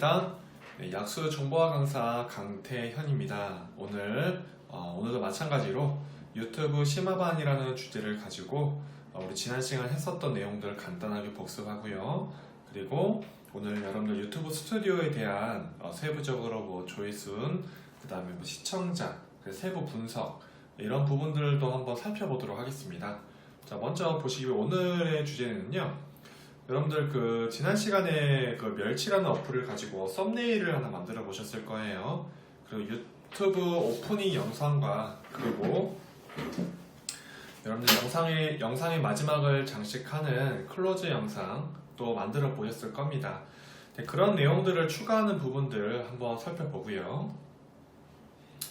반갑습니다. 네, 약수 정보화 강사 강태현입니다. 오늘 어, 오늘도 마찬가지로 유튜브 심화반이라는 주제를 가지고 어, 우리 지난 시간 했었던 내용들 간단하게 복습하고요. 그리고 오늘 여러분들 유튜브 스튜디오에 대한 어, 세부적으로 뭐 조회순, 그다음에 뭐 시청자, 그 세부 분석 이런 부분들도 한번 살펴보도록 하겠습니다. 자, 먼저 보시기 오늘의 주제는요. 여러분들 그 지난 시간에 그 멸치라는 어플을 가지고 썸네일을 하나 만들어 보셨을 거예요. 그리고 유튜브 오프닝 영상과 그리고 여러분들 영상의 영상의 마지막을 장식하는 클로즈 영상 또 만들어 보셨을 겁니다. 네, 그런 내용들을 추가하는 부분들 한번 살펴보고요.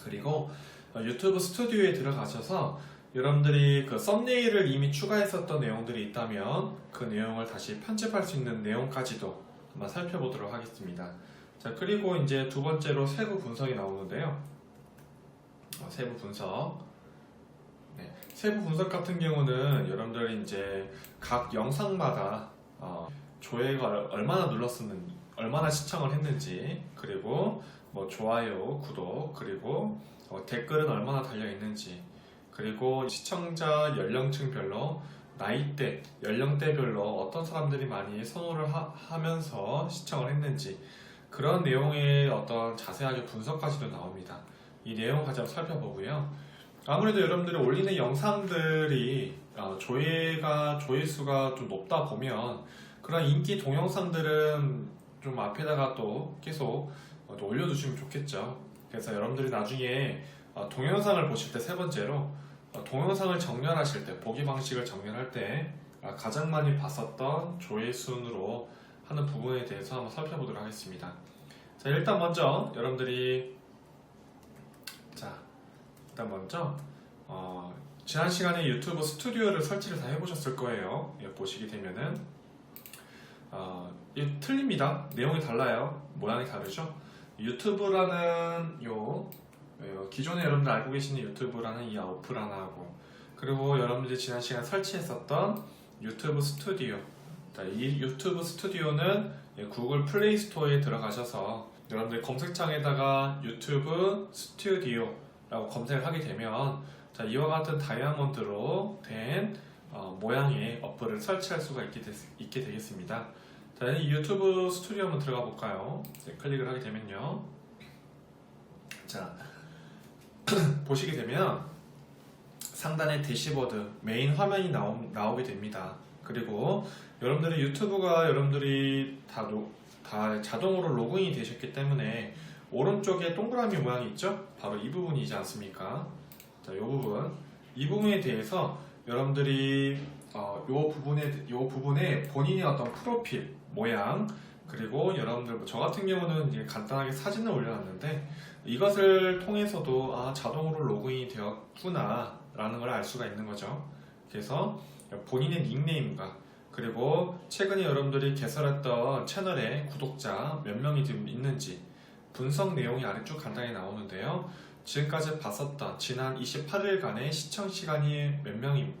그리고 어, 유튜브 스튜디오에 들어가셔서 여러분들이 그 썸네일을 이미 추가했었던 내용들이 있다면 그 내용을 다시 편집할 수 있는 내용까지도 한번 살펴보도록 하겠습니다. 자, 그리고 이제 두 번째로 세부 분석이 나오는데요. 어, 세부 분석. 네, 세부 분석 같은 경우는 여러분들이 이제 각 영상마다 어, 조회가 얼- 얼마나 눌렀었는지, 얼마나 시청을 했는지, 그리고 뭐 좋아요, 구독, 그리고 어, 댓글은 얼마나 달려 있는지, 그리고 시청자 연령층별로 나이대, 연령대별로 어떤 사람들이 많이 선호를 하, 면서 시청을 했는지 그런 내용의 어떤 자세하게 분석까지도 나옵니다. 이 내용 가지 한번 살펴보고요. 아무래도 여러분들이 올리는 영상들이 어, 조회가 조회수가 좀 높다 보면 그런 인기 동영상들은 좀 앞에다가 또 계속 어, 또 올려두시면 좋겠죠. 그래서 여러분들이 나중에 어, 동영상을 보실 때 세 번째로 어, 동영상을 정렬하실 때 보기 방식을 정렬할 때 아, 가장 많이 봤었던 조회순으로 하는 부분에 대해서 한번 살펴보도록 하겠습니다. 자 일단 먼저 여러분들이 자 일단 먼저 어, 지난 시간에 유튜브 스튜디오를 설치를 다 해보셨을 거예요. 예, 보시게 되면은 어, 이 틀립니다. 내용이 달라요. 모양이 다르죠. 유튜브라는 요 어, 기존에 여러분들 알고 계시는 유튜브라는 이 어플 하나하고 그리고 여러분들이 지난 시간 설치했었던 유튜브 스튜디오 자, 이 유튜브 스튜디오는 예, 구글 플레이 스토어에 들어가셔서 여러분들 검색창에다가 유튜브 스튜디오라고 검색을 하게 되면 자, 이와 같은 다이아몬드로 된 어, 모양의 어플을 설치할 수가 있게, 됐- 있게 되겠습니다. 자, 이 유튜브 스튜디오 한번 들어가 볼까요? 네, 클릭을 하게 되면요. 자, 보시게 되면 상단에 대시보드 메인 화면이 나오, 나오게 됩니다. 그리고 여러분들의 유튜브가 여러분들이 다, 로- 다 자동으로 로그인이 되셨기 때문에 오른쪽에 동그라미 모양이 있죠? 바로 이 부분이지 않습니까? 자, 이 부분. 이 부분에 대해서 여러분들이 어, 이 부분에 이 부분에 본인의 어떤 프로필 모양 그리고 여러분들 뭐 저 같은 경우는 이제 간단하게 사진을 올려놨는데 이것을 통해서도 아 자동으로 로그인이 되었구나 라는 걸 알 수가 있는 거죠. 그래서 본인의 닉네임과 그리고 최근에 여러분들이 개설했던 채널에 구독자 몇 명이 있는지 분석 내용이 아래 쭉 간단히 나오는데요. 지금까지 봤었던 지난 28일간의 시청 시간이 몇 명이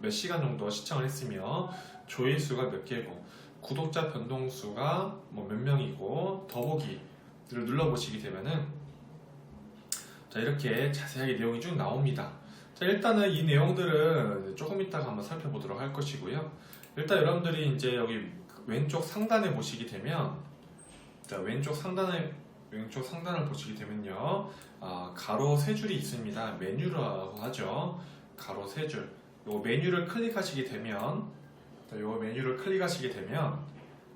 몇 시간 정도 시청을 했으며 조회수가 몇 개고 구독자 변동수가 뭐 몇 명이고 더보기를 눌러보시게 되면은 자 이렇게 자세하게 내용이 쭉 나옵니다. 자 일단은 이 내용들은 조금 이따가 한번 살펴보도록 할 것이고요. 일단 여러분들이 이제 여기 왼쪽 상단에 보시게 되면 자 왼쪽 상단에 왼쪽 상단을 보시게 되면요 아, 가로 세 줄이 있습니다. 메뉴라고 하죠. 가로 세 줄. 요 메뉴를 클릭하시게 되면 자, 요 메뉴를 클릭하시게 되면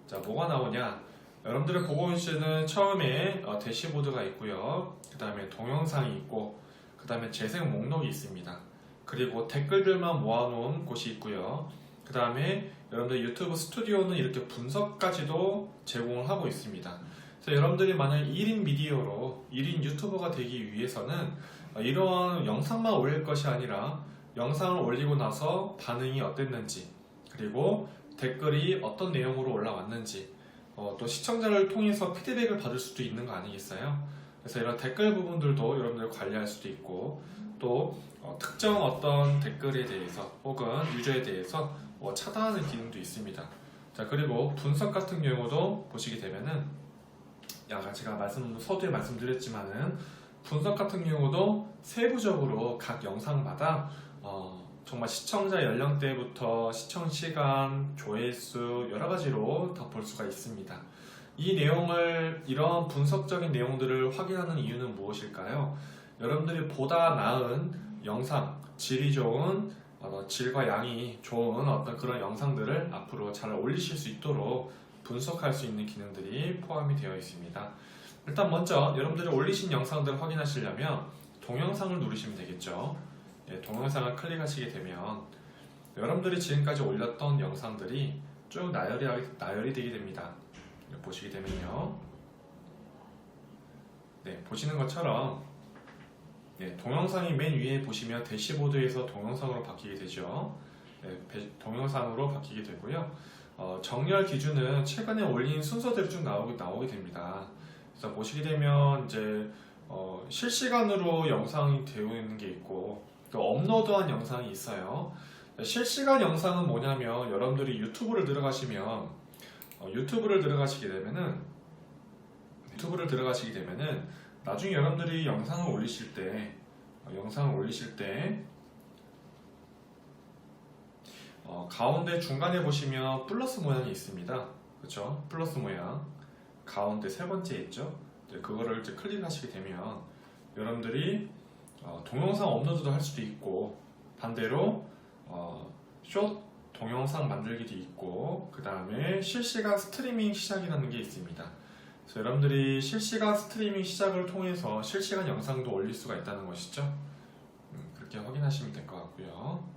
자 뭐가 나오냐? 여러분들의 계시는 처음에 어, 대시보드가 있고요. 그 다음에 동영상이 있고 그 다음에 재생 목록이 있습니다. 그리고 댓글들만 모아놓은 곳이 있고요. 그 다음에 여러분들 유튜브 스튜디오는 이렇게 분석까지도 제공을 하고 있습니다. 그래서 여러분들이 만약 1인 미디어로 1인 유튜버가 되기 위해서는 어, 이런 영상만 올릴 것이 아니라 영상을 올리고 나서 반응이 어땠는지 그리고 댓글이 어떤 내용으로 올라왔는지 어, 또 시청자를 통해서 피드백을 받을 수도 있는 거 아니겠어요? 그래서 이런 댓글 부분들도 여러분들 관리할 수도 있고 또 어, 특정 어떤 댓글에 대해서 혹은 유저에 대해서 뭐 차단하는 기능도 있습니다. 자 그리고 분석 같은 경우도 보시게 되면은 아까 제가 말씀 서두에 말씀드렸지만은 분석 같은 경우도 세부적으로 각 영상마다 어, 정말 시청자 연령대부터 시청 시간, 조회수 여러 가지로 다볼 수가 있습니다. 이 내용을 이런 분석적인 내용들을 확인하는 이유는 무엇일까요? 여러분들이 보다 나은 영상, 질이 좋은 어, 질과 양이 좋은 어떤 그런 영상들을 앞으로 잘 올리실 수 있도록 분석할 수 있는 기능들이 포함이 되어 있습니다. 일단 먼저 여러분들이 올리신 영상들을 확인하시려면 동영상을 누르시면 되겠죠. 예, 동영상을 클릭하시게 되면 여러분들이 지금까지 올렸던 영상들이 쭉 나열이, 나열이 되게 됩니다. 보시게 되면요. 네, 보시는 것처럼 네, 동영상이 맨 위에 보시면 대시보드에서 동영상으로 바뀌게 되죠. 네, 배- 동영상으로 바뀌게 되고요. 어, 정렬 기준은 최근에 올린 순서대로 쭉 나오게, 나오게 됩니다. 그래서 보시게 되면 이제 어, 실시간으로 영상이 되어 있는 게 있고 또 업로드한 영상이 있어요. 실시간 영상은 뭐냐면 여러분들이 유튜브를 들어가시면 어, 유튜브를 들어가시게 되면은 유튜브를 들어가시게 되면은 나중에 여러분들이 영상을 올리실 때 어, 영상을 올리실 때 어, 가운데 중간에 보시면 플러스 모양이 있습니다. 그렇죠? 플러스 모양 가운데 세 번째 있죠? 이제 그거를 이제 클릭하시게 되면 여러분들이 어, 동영상 업로드도 할 수도 있고 반대로 어, 숏 동영상 만들기도 있고 그 다음에 실시간 스트리밍 시작이라는 게 있습니다. 그래서 여러분들이 실시간 스트리밍 시작을 통해서 실시간 영상도 올릴 수가 있다는 것이죠. 음, 그렇게 확인하시면 될 것 같고요.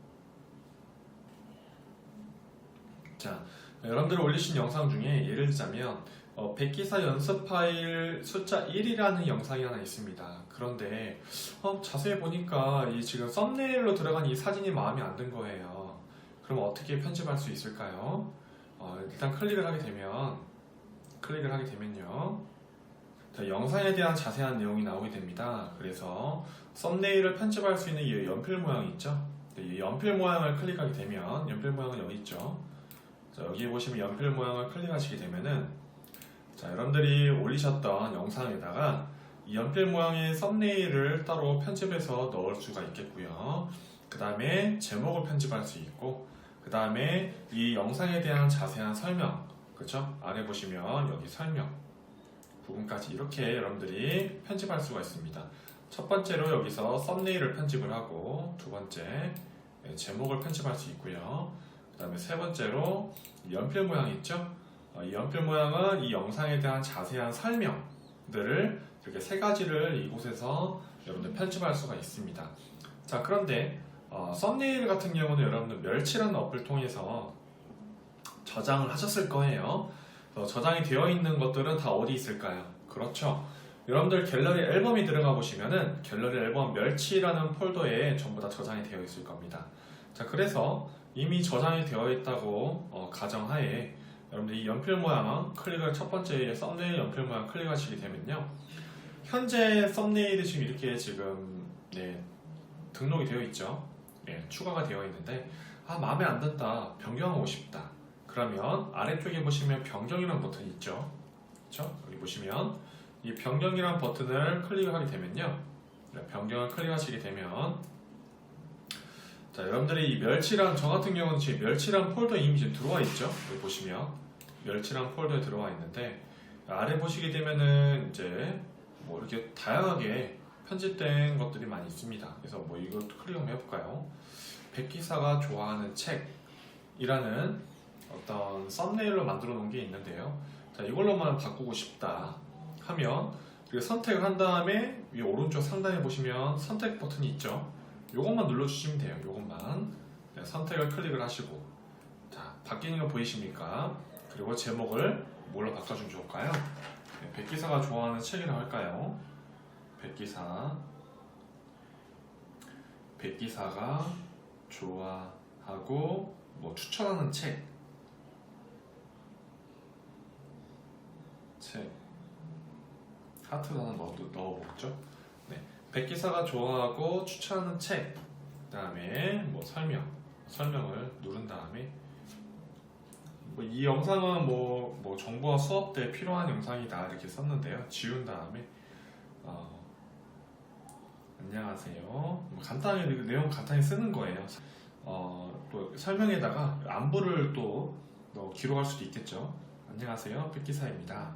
자, 여러분들이 올리신 영상 중에 예를 들자면 어, 백기사 연습 파일 숫자 1이라는 영상이 하나 있습니다. 그런데 어, 자세히 보니까 이 지금 썸네일로 들어간 이 사진이 마음에 안 든 거예요. 그럼 어떻게 편집할 수 있을까요? 어, 일단 클릭을 하게 되면 클릭을 하게 되면요. 자, 영상에 대한 자세한 내용이 나오게 됩니다. 그래서 썸네일을 편집할 수 있는 이 연필 모양이 있죠. 네, 이 연필 모양을 클릭하게 되면 연필 모양은 여기 있죠. 자, 여기 보시면 연필 모양을 클릭하시게 되면은 자, 여러분들이 올리셨던 영상에다가 이 연필 모양의 썸네일을 따로 편집해서 넣을 수가 있겠고요. 그 다음에 제목을 편집할 수 있고, 그 다음에 이 영상에 대한 자세한 설명, 그렇죠? 아래 보시면 여기 설명 부분까지 이렇게 여러분들이 편집할 수가 있습니다. 첫 번째로 여기서 썸네일을 편집을 하고, 두 번째 네, 제목을 편집할 수 있고요. 그 다음에 세 번째로 이 연필 모양 있죠? 어, 이 연필 모양은 이 영상에 대한 자세한 설명들을 이렇게 세 가지를 이곳에서 여러분들 편집할 수가 있습니다. 자, 그런데 어, 썸네일 같은 경우는 여러분들 멸치라는 어플을 통해서 저장을 하셨을 거예요. 어, 저장이 되어 있는 것들은 다 어디 있을까요? 그렇죠. 여러분들 갤러리 앨범이 들어가 보시면은 갤러리 앨범 멸치라는 폴더에 전부 다 저장이 되어 있을 겁니다. 자, 그래서 이미 저장이 되어 있다고 어, 가정하에 여러분들 이 연필 모양 클릭을 첫 번째 썸네일 연필 모양 클릭하시게 되면요. 현재 썸네일이 지금 이렇게 지금 네, 등록이 되어 있죠. 예, 추가가 되어 있는데 아 마음에 안 든다 변경하고 싶다. 그러면 아래쪽에 보시면 변경이라는 버튼이 있죠. 그렇죠? 여기 보시면 이 변경이라는 버튼을 클릭하게 되면요. 네, 변경을 클릭하시게 되면 자 여러분들이 이 멸치란 저 같은 경우는 지금 멸치란 폴더 이미 지금 들어와 있죠. 여기 보시면 멸치란 폴더에 들어와 있는데 아래 보시게 되면은 이제 뭐 이렇게 다양하게 편집된 것들이 많이 있습니다. 그래서 뭐 이것도 클릭 해볼까요? 백기사가 좋아하는 책이라는 어떤 썸네일로 만들어 놓은 게 있는데요. 자 이걸로만 바꾸고 싶다 하면 선택을 한 다음에 위 오른쪽 상단에 보시면 선택 버튼이 있죠. 요것만 눌러주시면 돼요. 요것만 네, 선택을 클릭을 하시고 자 바뀌는 거 보이십니까? 그리고 제목을 뭘로 바꿔주면 좋을까요? 네, 백기사가 좋아하는 책이라고 할까요? 백기사 백기사가 좋아하고 뭐 추천하는 책 책. 하트 하나 넣어, 넣어보죠. 네. 백기사가 좋아하고 추천하는 책. 그 다음에 뭐 설명. 설명을 누른 다음에 뭐 이 영상은 뭐, 뭐 정보와 수업 때 필요한 영상이다 이렇게 썼는데요. 지운 다음에 어, 안녕하세요. 뭐 간단하게 내용 간단히 쓰는 거예요. 어, 또 설명에다가 안부를 또뭐 기록할 수도 있겠죠. 안녕하세요. 백기사입니다.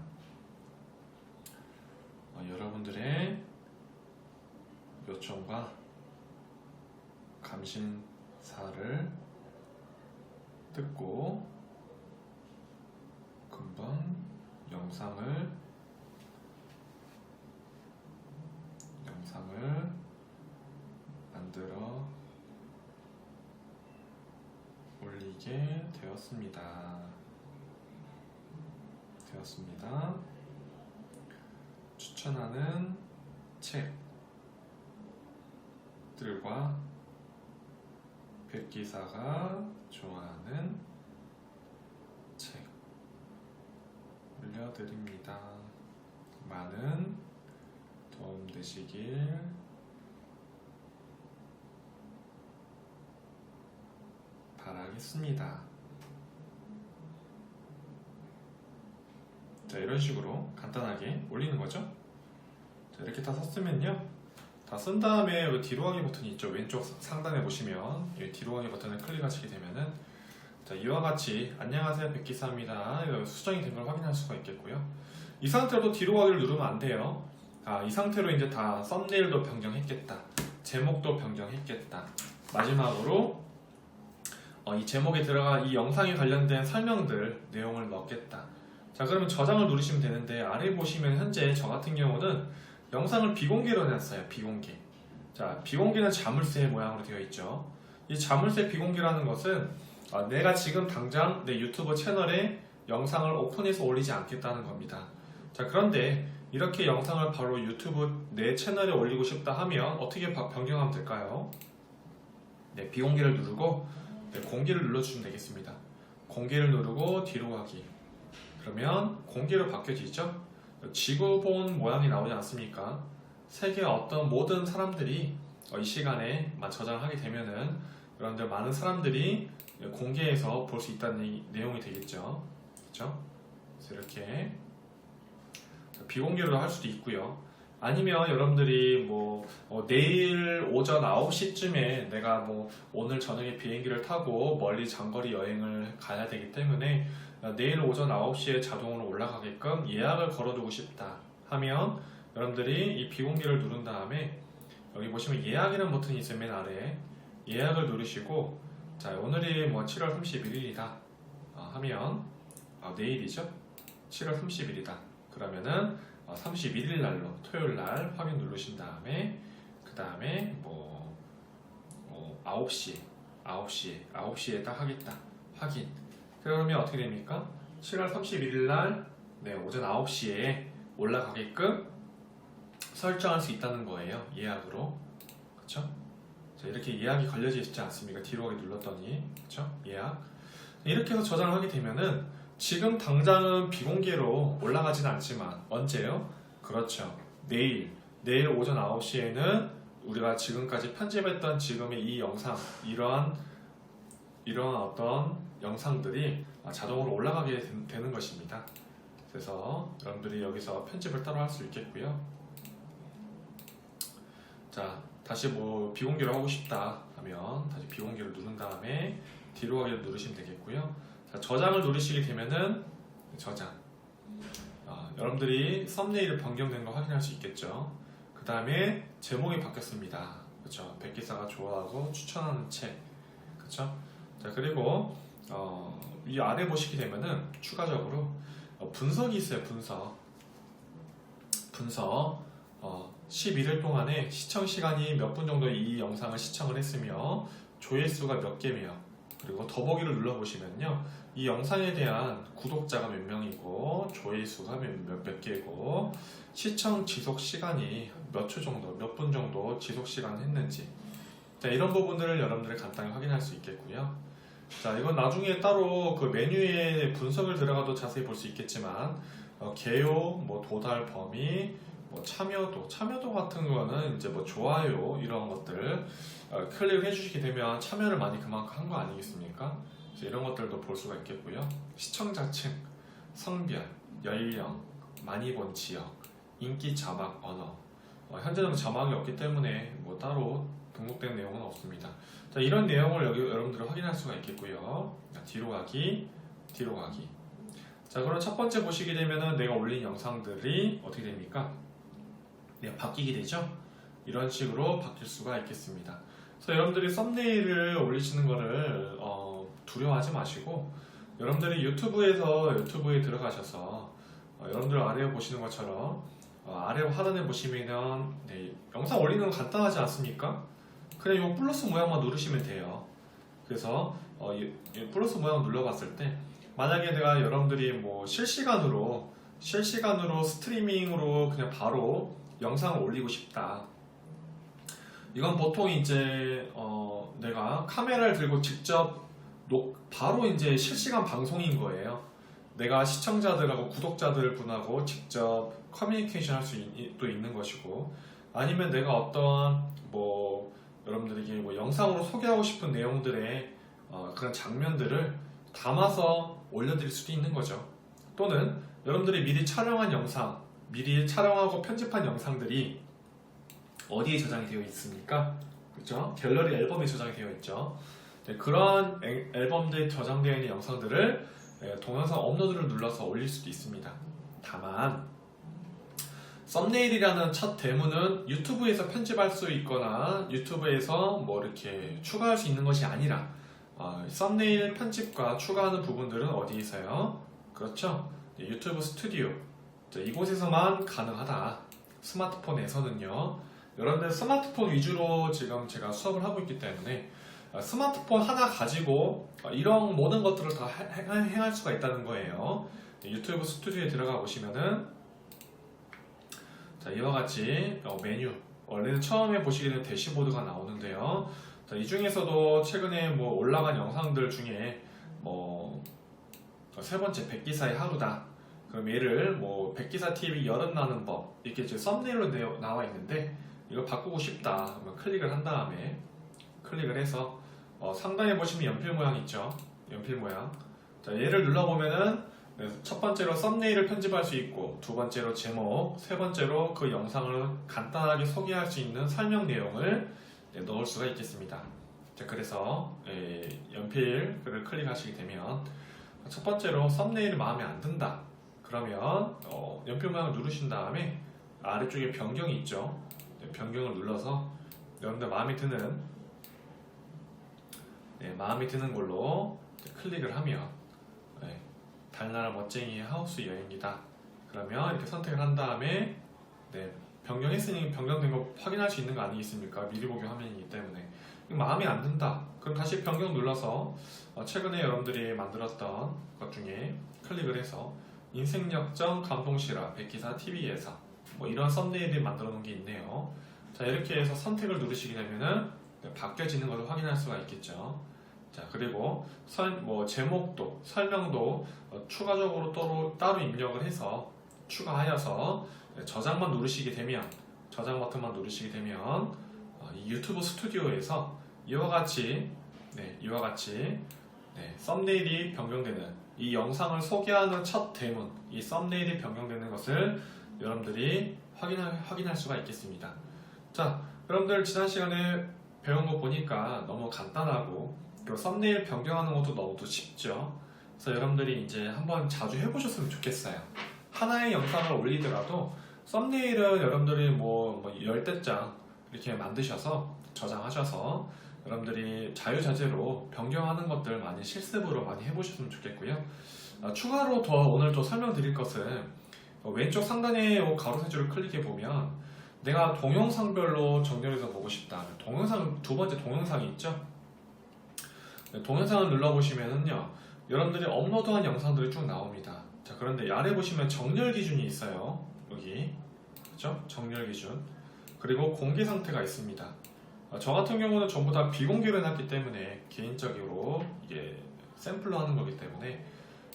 어, 여러분들의 요청과 감심사를 듣고 금방 영상을 영상을 만들어 올리게 되었습니다. 되었습니다. 추천하는 책들과 백기사가 좋아하는 책 올려드립니다. 많은 도움 되시길 바라겠습니다. 자, 이런 식으로 간단하게 올리는 거죠. 자, 이렇게 다 썼으면요. 다 쓴 다음에 여기 뒤로 가기 버튼이 있죠. 왼쪽 상단에 보시면 이 뒤로 가기 버튼을 클릭하시게 되면은 자, 이와 같이 안녕하세요 백기사입니다. 수정이 된 걸 확인할 수가 있겠고요. 이 상태로 뒤로 가기를 누르면 안 돼요. 아, 이 상태로 이제 다 썸네일도 변경했겠다. 제목도 변경했겠다. 마지막으로 어, 이 제목에 들어가 이 영상에 관련된 설명들 내용을 넣겠다. 자 그러면 저장을 누르시면 되는데 아래 보시면 현재 저 같은 경우는 영상을 비공개로 해놨어요. 비공개. 자 비공개는 자물쇠 모양으로 되어 있죠. 이 자물쇠 비공개라는 것은 아, 내가 지금 당장 내 유튜브 채널에 영상을 오픈해서 올리지 않겠다는 겁니다. 자 그런데 이렇게 영상을 바로 유튜브 내 채널에 올리고 싶다 하면 어떻게 바- 변경하면 될까요? 네, 비공개를 누르고 네, 공개를 눌러주시면 되겠습니다. 공개를 누르고 뒤로 가기. 그러면 공개로 바뀌어지죠? 지구본 모양이 나오지 않습니까? 세계 어떤 모든 사람들이 어, 이 시간에 만 저장하게 되면은 여러분들 많은 사람들이 공개해서 볼 수 있다는 이- 내용이 되겠죠. 그렇죠? 그래서 이렇게 비공개로 할 수도 있고요. 아니면 여러분들이 뭐 어, 내일 오전 9시쯤에 내가 뭐 오늘 저녁에 비행기를 타고 멀리 장거리 여행을 가야 되기 때문에 어, 내일 오전 9시에 자동으로 올라가게끔 예약을 걸어두고 싶다 하면 여러분들이 이 비공개를 누른 다음에 여기 보시면 예약이라는 버튼이 맨 아래에 예약을 누르시고 자 오늘이 뭐 7월 31일이다. 하면 아, 내일이죠? 7월 30일이다. 그러면은 31일 날로 토요일 날 확인 누르신 다음에 그 다음에 뭐, 뭐 9시 9시 9시에 딱 하겠다. 확인. 그러면 어떻게 됩니까? 7월 31일 날 네, 오전 9시에 올라가게끔 설정할 수 있다는 거예요. 예약으로. 그쵸? 자, 이렇게 예약이 걸려져 있지 않습니까? 뒤로 가기 눌렀더니 그쵸? 예약 이렇게 해서 저장을 하게 되면은 지금 당장은 비공개로 올라가진 않지만 언제요? 그렇죠. 내일 내일 오전 9시에는 우리가 지금까지 편집했던 지금의 이 영상 이러한 이러한 어떤 영상들이 자동으로 올라가게 된- 되는 것입니다. 그래서 여러분들이 여기서 편집을 따로 할 수 있겠고요. 자, 다시 뭐 비공개로 하고 싶다 하면 다시 비공개를 누른 다음에 뒤로 가기를 누르시면 되겠고요. 자, 저장을 누르시게 되면은 저장. 아, 여러분들이 썸네일을 변경된 거 확인할 수 있겠죠. 그 다음에 제목이 바뀌었습니다. 그렇죠. 백기사가 좋아하고 추천하는 책. 그렇죠. 자 그리고 어, 이 아래 보시게 되면은 추가적으로 어, 분석이 있어요. 분석. 분석. 어, 11일 동안에 시청 시간이 몇 분 정도 이 영상을 시청을 했으며 조회수가 몇 개며 그리고 더보기를 눌러보시면요. 이 영상에 대한 구독자가 몇 명이고 조회수가 몇, 몇, 몇 개고 시청 지속 시간이 몇 초 정도, 몇 분 정도 지속 시간 했는지 자, 이런 부분들을 여러분들이 간단히 확인할 수 있겠고요. 자, 이건 나중에 따로 그 메뉴에 분석을 들어가도 자세히 볼 수 있겠지만 어, 개요, 뭐 도달 범위, 뭐 참여도, 참여도 같은 거는 이제 뭐 좋아요 이런 것들 어, 클릭을 해주시게 되면 참여를 많이 그만큼 한 거 아니겠습니까? 이런 것들도 볼 수가 있겠고요. 시청자층, 성별, 연령, 많이 본 지역, 인기 자막 언어. 어, 현재는 자막이 없기 때문에 뭐 따로 등록된 내용은 없습니다. 자, 이런 내용을 여기 여러분들이 확인할 수가 있겠고요. 자, 뒤로 가기, 뒤로 가기. 자, 그럼 첫 번째 보시게 되면은 내가 올린 영상들이 어떻게 됩니까? 네, 바뀌게 되죠? 이런 식으로 바뀔 수가 있겠습니다. 그래서 여러분들이 썸네일을 올리시는 거를 어, 두려워하지 마시고 여러분들이 유튜브에서 유튜브에 들어가셔서 어, 여러분들 아래에 보시는 것처럼 어, 아래 하단에 보시면은 네, 영상 올리는 건 간단하지 않습니까? 그냥 이 플러스 모양만 누르시면 돼요. 그래서 어, 이, 이 플러스 모양 눌러봤을 때 만약에 내가 여러분들이 뭐 실시간으로 실시간으로 스트리밍으로 그냥 바로 영상을 올리고 싶다. 이건 보통 이제 어, 내가 카메라를 들고 직접 녹, 바로 이제 실시간 방송인 거예요. 내가 시청자들하고 구독자들 분하고 직접 커뮤니케이션 할 수도 있는 것이고 아니면 내가 어떤 뭐 여러분들에게 뭐 영상으로 소개하고 싶은 내용들의 어, 그런 장면들을 담아서 올려드릴 수도 있는 거죠. 또는 여러분들이 미리 촬영한 영상, 미리 촬영하고 편집한 영상들이 어디에 저장이 되어 있습니까? 그렇죠? 갤러리 앨범에 저장이 되어 있죠. 네, 그런 앨- 앨범들에 저장되어 있는 영상들을 예, 동영상 업로드를 눌러서 올릴 수도 있습니다. 다만 썸네일이라는 첫 대문은 유튜브에서 편집할 수 있거나 유튜브에서 뭐 이렇게 추가할 수 있는 것이 아니라 어, 썸네일 편집과 추가하는 부분들은 어디 있어요? 그렇죠? 네, 유튜브 스튜디오 자, 이곳에서만 가능하다. 스마트폰에서는요. 여러분들 스마트폰 위주로 지금 제가 수업을 하고 있기 때문에 어, 스마트폰 하나 가지고 어, 이런 모든 것들을 다 행할 수가 있다는 거예요. 네, 유튜브 스튜디오에 들어가 보시면은 자, 이와 같이 어, 메뉴 원래는 처음에 보시게 되는 대시보드가 나오는데요. 자, 이 중에서도 최근에 뭐 올라간 영상들 중에 뭐 세 번째 백기사의 하루다. 그럼 얘를 뭐 백기사 TV 여름 나는 법 이렇게 지금 썸네일로 내어- 나와 있는데 이거 바꾸고 싶다. 그러면 클릭을 한 다음에 클릭을 해서 어, 상단에 보시면 연필 모양 있죠. 연필 모양. 자, 얘를 눌러보면은 네, 첫 번째로 썸네일을 편집할 수 있고 두 번째로 제목, 세 번째로 그 영상을 간단하게 소개할 수 있는 설명 내용을 네, 넣을 수가 있겠습니다. 자, 그래서 예, 연필을 클릭하시게 되면 첫 번째로 썸네일이 마음에 안 든다. 그러면 어, 연필 모양을 누르신 다음에 아래쪽에 변경이 있죠. 네, 변경을 눌러서 여러분들 마음에 드는 네, 마음에 드는 걸로 클릭을 하면 네, 달나라 멋쟁이 하우스 여행이다. 그러면 이렇게 선택을 한 다음에 네, 변경했으니 변경된 거 확인할 수 있는 거 아니겠습니까? 미리 보기 화면이기 때문에 마음에 안 든다. 그럼 다시 변경 눌러서 어, 최근에 여러분들이 만들었던 것 중에 클릭을 해서 인생 역정 감동실화 백기사 TV에서 뭐 이런 썸네일을 만들어 놓은 게 있네요. 자 이렇게 해서 선택을 누르시게 되면은 네, 바뀌어지는 것을 확인할 수가 있겠죠. 자 그리고 설, 뭐 제목도 설명도 어, 추가적으로 따로, 따로 입력을 해서 추가하여서 네, 저장만 누르시게 되면 저장 버튼만 누르시게 되면 어, 이 유튜브 스튜디오에서 이와 같이 네, 이와 같이 네, 썸네일이 변경되는 이 영상을 소개하는 첫 대문, 이 썸네일이 변경되는 것을 여러분들이 확인할, 확인할 수가 있겠습니다. 자, 여러분들 지난 시간에 배운 거 보니까 너무 간단하고 그 썸네일 변경하는 것도 너무도 쉽죠. 그래서 여러분들이 이제 한번 자주 해보셨으면 좋겠어요. 하나의 영상을 올리더라도 썸네일은 여러분들이 뭐, 뭐 열댓 장 이렇게 만드셔서 저장하셔서 여러분들이 자유자재로 변경하는 것들 많이 실습으로 많이 해보셨으면 좋겠고요. 아, 추가로 더 오늘 또 설명드릴 것은 어, 왼쪽 상단에 요 가로세줄을 클릭해 보면 내가 동영상별로 정렬해서 보고 싶다. 동영상 두 번째 동영상이 있죠. 네, 동영상을 눌러보시면은요, 여러분들이 업로드한 영상들이 쭉 나옵니다. 자 그런데 아래 보시면 정렬 기준이 있어요. 여기 그죠? 정렬 기준 그리고 공개 상태가 있습니다. 어, 저 같은 경우는 전부 다 비공개로 해놨기 때문에 개인적으로 이게 샘플로 하는 거기 때문에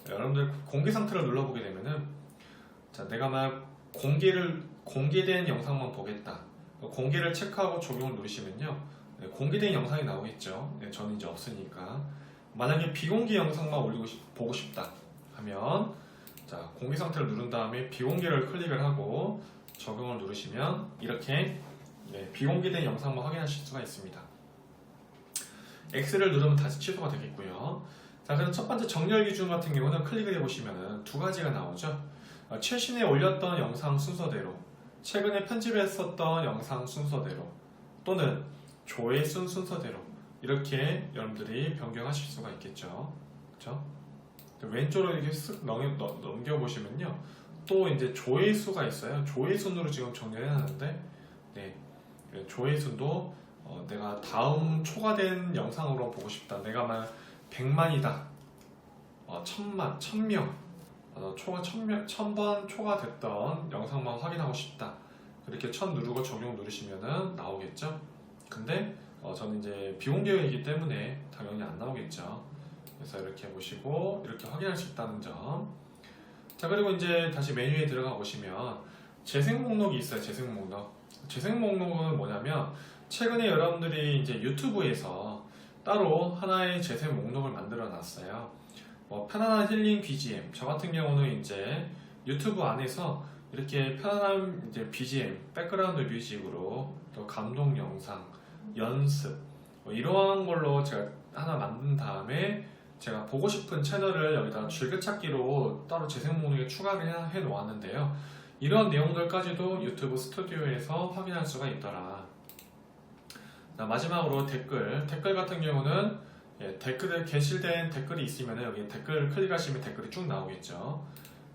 여러분들 공개 상태를 눌러보게 되면은 자 내가 막 공개를 공개된 영상만 보겠다. 어, 공개를 체크하고 적용을 누르시면요. 네, 공개된 영상이 나오겠죠. 네, 저는 이제 없으니까. 만약에 비공개 영상만 올리고 싶- 보고 싶다 하면 자 공개 상태를 누른 다음에 비공개를 클릭을 하고 적용을 누르시면 이렇게 네, 비공개된 영상만 확인하실 수가 있습니다. X를 누르면 다시 취소가 되겠고요. 자, 그럼 첫 번째 정렬 기준 같은 경우는 클릭을 해보시면 두 가지가 나오죠. 어, 최신에 올렸던 영상 순서대로, 최근에 편집했었던 영상 순서대로, 또는 조회순 순서대로 이렇게 여러분들이 변경하실 수가 있겠죠. 그렇죠? 왼쪽으로 이렇게 쓱 넘겨, 넘- 넘겨보시면요. 또 이제 조회수가 있어요. 조회순으로 지금 정렬해놨는데, 네. 조회수도 어, 내가 다음 초과된 영상으로 보고 싶다. 내가 만 100만이다. 어, 천만, 천명. 어, 초과 천명, 천번 초과됐던 영상만 확인하고 싶다. 그렇게 천 누르고 적용 누르시면은 나오겠죠. 근데 어, 저는 이제 비공개이기 때문에 당연히 안 나오겠죠. 그래서 이렇게 보시고 이렇게 확인할 수 있다는 점. 자 그리고 이제 다시 메뉴에 들어가 보시면 재생 목록이 있어요. 재생 목록. 재생 목록은 뭐냐면 최근에 여러분들이 이제 유튜브에서 따로 하나의 재생 목록을 만들어 놨어요. 뭐 편안한 힐링 BGM. 저 같은 경우는 이제 유튜브 안에서 이렇게 편안한 이제 BGM, 백그라운드 뮤직으로 또 감동 영상, 연습 뭐 이러한 걸로 제가 하나 만든 다음에 제가 보고 싶은 채널을 여기다 줄거찾기로 따로 재생 목록에 추가를 해- 해 놓았는데요. 이런 내용들까지도 유튜브 스튜디오에서 확인할 수가 있더라. 자, 마지막으로 댓글. 댓글 같은 경우는 예, 댓글에 게시된 댓글이 있으면 여기 댓글 클릭하시면 댓글이 쭉 나오겠죠.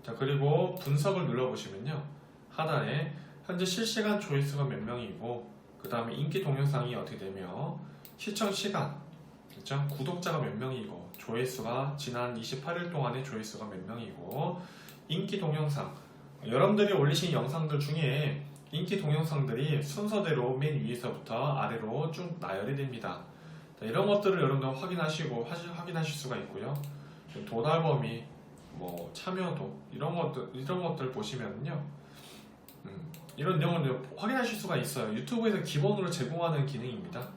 자, 그리고 분석을 눌러보시면요. 하단에 현재 실시간 조회수가 몇 명이고, 그 다음에 인기 동영상이 어떻게 되며, 시청 시간, 그렇죠? 구독자가 몇 명이고, 조회수가 지난 28일 동안의 조회수가 몇 명이고, 인기 동영상. 여러분들이 올리신 영상들 중에 인기 동영상들이 순서대로 맨 위에서부터 아래로 쭉 나열이 됩니다. 자, 이런 것들을 여러분들 확인하시고 하시- 확인하실 수가 있고요. 도달 범위, 뭐 참여도 이런 것들 이런 것들 보시면요, 음, 이런 내용을 확인하실 수가 있어요. 유튜브에서 기본으로 제공하는 기능입니다.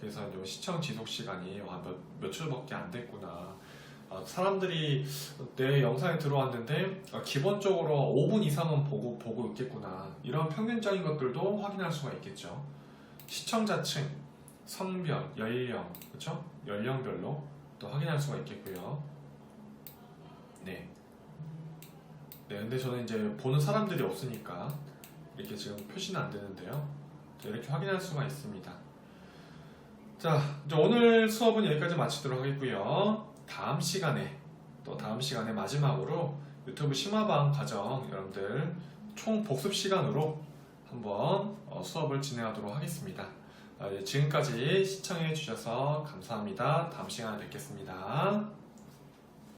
그래서 시청 지속 시간이 와, 몇, 며칠밖에 안 됐구나. 아, 사람들이 내 영상에 들어왔는데 아, 기본적으로 5분 이상은 보고 보고 있겠구나. 이런 평균적인 것들도 확인할 수가 있겠죠. 시청자층, 성별, 연령, 그렇죠? 연령별로 또 확인할 수가 있겠고요. 네. 네, 근데 저는 이제 보는 사람들이 없으니까 이렇게 지금 표시는 안 되는데요. 자, 이렇게 확인할 수가 있습니다. 자, 이제 오늘 수업은 여기까지 마치도록 하겠고요. 다음 시간에 또 다음 시간에 마지막으로 유튜브 심화반 과정 여러분들 총 복습 시간으로 한번 어, 수업을 진행하도록 하겠습니다. 아, 예, 지금까지 시청해 주셔서 감사합니다. 다음 시간에 뵙겠습니다.